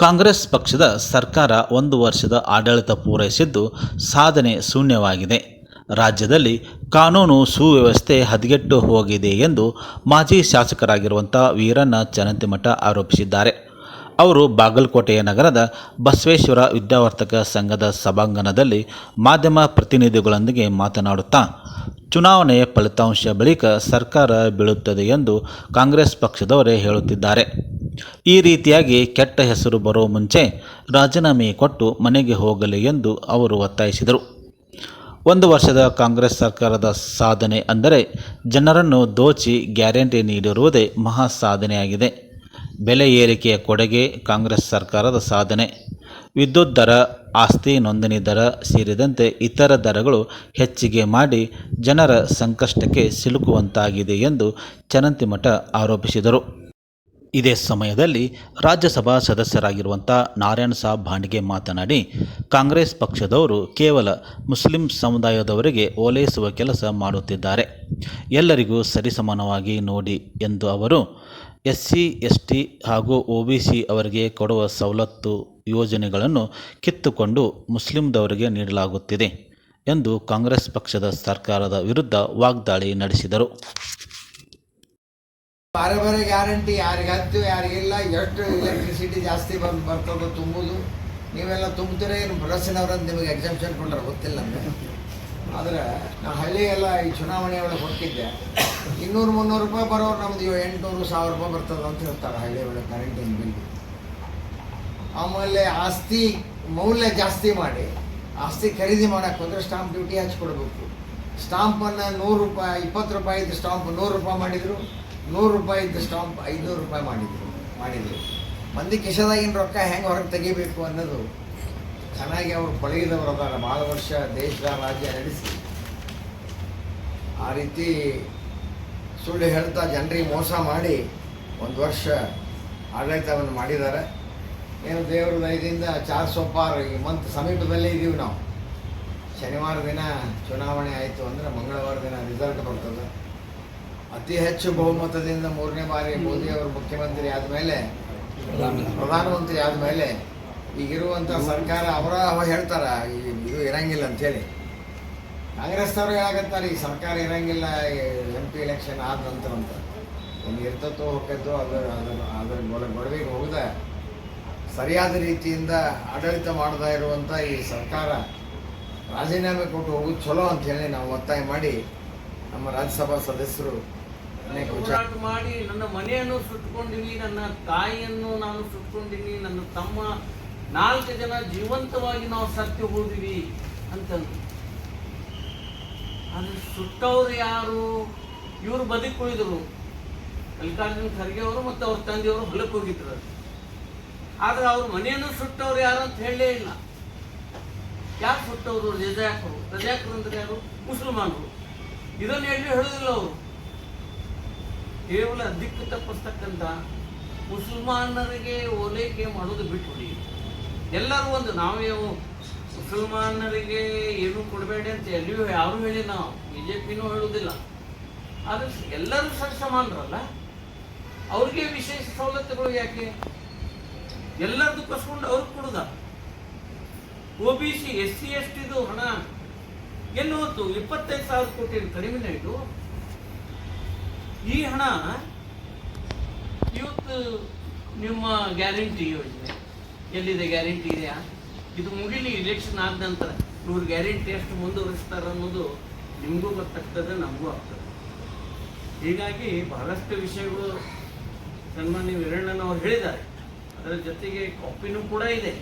ಕಾಂಗ್ರೆಸ್ ಪಕ್ಷದ ಸರ್ಕಾರ ಒಂದು ವರ್ಷದ ಆಡಳಿತ ಪೂರೈಸಿದ್ದು ಸಾಧನೆ ಶೂನ್ಯವಾಗಿದೆ. ರಾಜ್ಯದಲ್ಲಿ ಕಾನೂನು ಸುವ್ಯವಸ್ಥೆ ಹದಗೆಟ್ಟು ಹೋಗಿದೆ ಎಂದು ಮಾಜಿ ಶಾಸಕರಾಗಿರುವಂಥ ವೀರಣ್ಣ ಚನಂತಿಮಠ ಆರೋಪಿಸಿದ್ದಾರೆ. ಅವರು ಬಾಗಲಕೋಟೆಯ ನಗರದ ಬಸವೇಶ್ವರ ವಿದ್ಯಾವರ್ತಕ ಸಂಘದ ಸಭಾಂಗಣದಲ್ಲಿ ಮಾಧ್ಯಮ ಪ್ರತಿನಿಧಿಗಳೊಂದಿಗೆ ಮಾತನಾಡುತ್ತಾ, ಚುನಾವಣೆಯ ಫಲಿತಾಂಶ ಬಳಿಕ ಸರ್ಕಾರ ಬೀಳುತ್ತದೆ ಎಂದು ಕಾಂಗ್ರೆಸ್ ಪಕ್ಷದವರೇ ಹೇಳುತ್ತಿದ್ದಾರೆ. ಈ ರೀತಿಯಾಗಿ ಕೆಟ್ಟ ಹೆಸರು ಬರೋ ಮುಂಚೆ ರಾಜೀನಾಮೆ ಕೊಟ್ಟು ಮನೆಗೆ ಹೋಗಲಿ ಎಂದು ಅವರು ಒತ್ತಾಯಿಸಿದರು. ಒಂದು ವರ್ಷದ ಕಾಂಗ್ರೆಸ್ ಸರ್ಕಾರದ ಸಾಧನೆ ಅಂದರೆ ಜನರನ್ನು ದೋಚಿ ಗ್ಯಾರಂಟಿ ನೀಡಿರುವುದೇ ಮಹಾ ಸಾಧನೆಯಾಗಿದೆ. ಬೆಲೆ ಏರಿಕೆಯ ಕೊಡುಗೆ ಕಾಂಗ್ರೆಸ್ ಸರ್ಕಾರದ ಸಾಧನೆ. ವಿದ್ಯುತ್ ದರ, ಆಸ್ತಿ ನೋಂದಣಿ ದರ ಸೇರಿದಂತೆ ಇತರ ದರಗಳು ಹೆಚ್ಚಿಗೆ ಮಾಡಿ ಜನರ ಸಂಕಷ್ಟಕ್ಕೆ ಸಿಲುಕುವಂತಾಗಿದೆ ಎಂದು ಚನಂತಿಮಠ ಆರೋಪಿಸಿದರು. ಇದೇ ಸಮಯದಲ್ಲಿ ರಾಜ್ಯಸಭಾ ಸದಸ್ಯರಾಗಿರುವಂಥ ನಾರಾಯಣ ಸಾಬ್ ಭಾಂಡ್ಗೆ ಮಾತನಾಡಿ, ಕಾಂಗ್ರೆಸ್ ಪಕ್ಷದವರು ಕೇವಲ ಮುಸ್ಲಿಂ ಸಮುದಾಯದವರಿಗೆ ಓಲೈಸುವ ಕೆಲಸ ಮಾಡುತ್ತಿದ್ದಾರೆ. ಎಲ್ಲರಿಗೂ ಸರಿಸಮಾನವಾಗಿ ನೋಡಿ ಎಂದು ಅವರು ಎಸ್ ಸಿ ಎಸ್ ಟಿ ಹಾಗೂ ಒ ಬಿ ಸಿ ಅವರಿಗೆ ಕೊಡುವ ಸವಲತ್ತು ಯೋಜನೆಗಳನ್ನು ಕಿತ್ತುಕೊಂಡು ಮುಸ್ಲಿಂದವರಿಗೆ ನೀಡಲಾಗುತ್ತಿದೆ ಎಂದು ಕಾಂಗ್ರೆಸ್ ಪಕ್ಷದ ಸರ್ಕಾರದ ವಿರುದ್ಧ ವಾಗ್ದಾಳಿ ನಡೆಸಿದರು. ಬಾರೆ ಬಾರೆ ಗ್ಯಾರಂಟಿ ಯಾರಿಗೆ ಹತ್ತು ಯಾರಿಗಿಲ್ಲ, ಎಷ್ಟು ಎಲೆಕ್ಟ್ರಿಸಿಟಿ ಜಾಸ್ತಿ ಬಂದು ಬರ್ತದೋ ತುಂಬುದು. ನೀವೆಲ್ಲ ತುಂಬ್ತೀರ ಏನು? ಬಸ್ಸಿನವ್ರಂತ ನಿಮಗೆ ಎಕ್ಸಾಮ್ಷನ್ ಕೊಟ್ಟರೆ, ಗೊತ್ತಿಲ್ಲ ಆದರೆ ನಾ ಹಳ್ಳಿಯೆಲ್ಲ ಈ ಚುನಾವಣೆ ಒಳಗೆ ಹೋಗಿದ್ದೆ ಇನ್ನೂರು ಮುನ್ನೂರು ರೂಪಾಯಿ ಬರೋರು ನಮ್ದು ಎಂಟುನೂರು, ಸಾವಿರ ರೂಪಾಯಿ ಬರ್ತದೆ ಅಂತ ಹೇಳ್ತಾರೆ ಹಳ್ಳಿ ಒಳಗೆ ಕರೆಂಟಿನ ಬಿಲ್ ಆಮೇಲೆ ಆಸ್ತಿ ಮೌಲ್ಯ ಜಾಸ್ತಿ ಮಾಡಿ, ಆಸ್ತಿ ಖರೀದಿ ಮಾಡೋಕ್ಕೆ ಹೋದರೆ ಸ್ಟಾಂಪ್ ಡ್ಯೂಟಿ ಹಚ್ಕೊಡ್ಬೇಕು ಸ್ಟಾಂಪನ್ನು ನೂರು ರೂಪಾಯಿ, ಇಪ್ಪತ್ತು ರೂಪಾಯಿ ಇದ್ದ ಸ್ಟಾಂಪ್ ನೂರು ರೂಪಾಯಿ ಮಾಡಿದರು. ನೂರು ರೂಪಾಯಿ ಇದ್ದ ಸ್ಟಾಂಪ್ ಐನೂರು ರೂಪಾಯಿ ಮಾಡಿದ್ರು ಮಾಡಿದ್ರು. ಮಂದಿ ಕಿಶದಾಗಿನ ರೊಕ್ಕ ಹೆಂಗೆ ಹೊರಗೆ ತೆಗಿಬೇಕು ಅನ್ನೋದು ಚೆನ್ನಾಗಿ ಅವರು ಪಳಗಿದವರು ಅದಾರ ಭಾಳ ವರ್ಷ ದೇಶದ ರಾಜ್ಯ ನಡೆಸಿ. ಆ ರೀತಿ ಸುಳ್ಳು ಹೇಳ್ತಾ ಜನರಿಗೆ ಮೋಸ ಮಾಡಿ ಒಂದು ವರ್ಷ ಆಡಳಿತವನ್ನು ಮಾಡಿದ್ದಾರೆ. ಏನು ದೇವರ ದಯದಿಂದ ಚಾರ್ ಸೊಪ್ಪಾರು ಈ ಮಂತ್ ಸಮೀಪದಲ್ಲೇ ಇದ್ದೀವಿ ನಾವು. ಶನಿವಾರ ದಿನ ಚುನಾವಣೆ ಆಯಿತು ಅಂದರೆ ಮಂಗಳವಾರ ದಿನ ರಿಸಲ್ಟ್ ಬರ್ತದೆ. ಅತಿ ಹೆಚ್ಚು ಬಹುಮತದಿಂದ ಮೂರನೇ ಬಾರಿ ಮೋದಿ ಅವರು ಮುಖ್ಯಮಂತ್ರಿ ಆದಮೇಲೆ, ಪ್ರಧಾನಮಂತ್ರಿ ಆದಮೇಲೆ ಈಗಿರುವಂಥ ಸರ್ಕಾರ ಅವರ ಹೇಳ್ತಾರ ಇದು ಇರಂಗಿಲ್ಲ ಅಂಥೇಳಿ. ಕಾಂಗ್ರೆಸ್ನವ್ರು ಹೇಳಕತ್ತಾರೆ, ಈ ಸರ್ಕಾರ ಇರಂಗಿಲ್ಲ ಎಂ ಪಿ ಎಲೆಕ್ಷನ್ ಆದ ನಂತರ ಅಂತ. ಒಂದು ಇರ್ತತ್ತೋ ಹೋಗ್ತೋ ಅದರ ಅದರ ಅದರ ಗೊಡ ಗೊಡವೆಗೆ ಹೋಗದ. ಸರಿಯಾದ ರೀತಿಯಿಂದ ಆಡಳಿತ ಮಾಡ್ತಾ ಇರುವಂಥ ಈ ಸರ್ಕಾರ ರಾಜೀನಾಮೆ ಕೊಟ್ಟು ಹೋಗೋದು ಚಲೋ ಹೇಳಿ ನಾವು ಒತ್ತಾಯ ಮಾಡಿ ನಮ್ಮ ರಾಜ್ಯಸಭಾ ಸದಸ್ಯರು ಹೋರಾಟ ಮಾಡಿ ನನ್ನ ಮನೆಯನ್ನು ಸುಟ್ಕೊಂಡಿನಿ ನನ್ನ ತಾಯಿಯನ್ನು ನಾನು ಸುಟ್ಕೊಂಡಿನಿ ನನ್ನ ತಮ್ಮ ನಾಲ್ಕು ಜನ ಜೀವಂತವಾಗಿ ನಾವು ಸತ್ಯ ಹೋದಿವಿ ಅಂತಂದ್ರು. ಅದು ಸುಟ್ಟವ್ರು ಯಾರು? ಇವರು ಬದುಕುಳಿದ್ರು ಮಲ್ಲಿಕಾರ್ಜುನ ಖರ್ಗೆ ಅವರು ಮತ್ತು ಅವ್ರ ತಂದೆಯವರು ಹೊಲಕ್ಕೆ ಹೋಗಿದ್ರು ಆದ್ರೆ ಅವ್ರ ಮನೆಯನ್ನು ಸುಟ್ಟವ್ರು ಯಾರು ಅಂತ ಹೇಳಲೇ ಇಲ್ಲ. ಯಾರು ಸುಟ್ಟವರು ರಜಾಕರು. ರಜಾಕರು ಅಂದ್ರೆ ಯಾರು? ಮುಸಲ್ಮಾನರು. ಇದನ್ನು ಹೇಳಿ ಹೇಳೋದಿಲ್ಲ ಅವರು. ಕೇವಲ ದಿಕ್ಕು ತಪ್ಪಿಸ್ತಕ್ಕಂಥ ಮುಸಲ್ಮಾನರಿಗೆ ಓಲೈಕೆ ಮಾಡೋದು ಬಿಟ್ಬಿಡಿ ಎಲ್ಲರೂ ಒಂದು ನಾವೇ ಮುಸಲ್ಮಾನರಿಗೆ ಏನು ಕೊಡಬೇಡಿ ಅಂತ ಎಲ್ಲಿಯೂ ಯಾರು ಹೇಳಿ ನಾವು ಬಿ ಜೆ ಪಿನೂ ಹೇಳುವುದಿಲ್ಲ. ಆದರೆ ಎಲ್ಲರೂ ಸರಿ ಸಮಾನರಲ್ಲ ಅವ್ರಿಗೆ ವಿಶೇಷ ಸವಲತ್ತುಗಳು ಯಾಕೆ? ಎಲ್ಲರದ್ದು ಕಸ್ಕೊಂಡು ಅವ್ರಿಗೆ ಕೊಡುದ? O B C S C S ಟಿದು ಹಣ ಎಲ್ಲಿ ಹೋಯ್ತು ಇಪ್ಪತ್ತೈದು ಸಾವಿರ ಕೋಟಿ ಕಡಿಮೆ ಇದು ಈ ಹಣ ಇವತ್ತು ನಿಮ್ಮ ಗ್ಯಾರಂಟಿ ಯೋಜನೆ ಎಲ್ಲಿದೆ? ಗ್ಯಾರಂಟಿ ಇದೆಯಾ? ಇದು ಮುಗಿಲಿ ಇಲೆಕ್ಷನ್ ಆದ ನಂತರ ಇವ್ರು ಗ್ಯಾರಂಟಿ ಎಷ್ಟು ಮುಂದುವರಿಸ್ತಾರೆ ಅನ್ನೋದು ನಿಮಗೂ ಗೊತ್ತಾಗ್ತದೆ, ನಮಗೂ ಆಗ್ತದೆ. ಹೀಗಾಗಿ ಬಹಳಷ್ಟು ವಿಷಯಗಳು ಸನ್ಮಾನ್ಯ ವೀರಣ್ಣನವರು ಹೇಳಿದ್ದಾರೆ. ಅದರ ಜೊತೆಗೆ ಕಾಪಿನೂ ಕೂಡ ಇದೆ.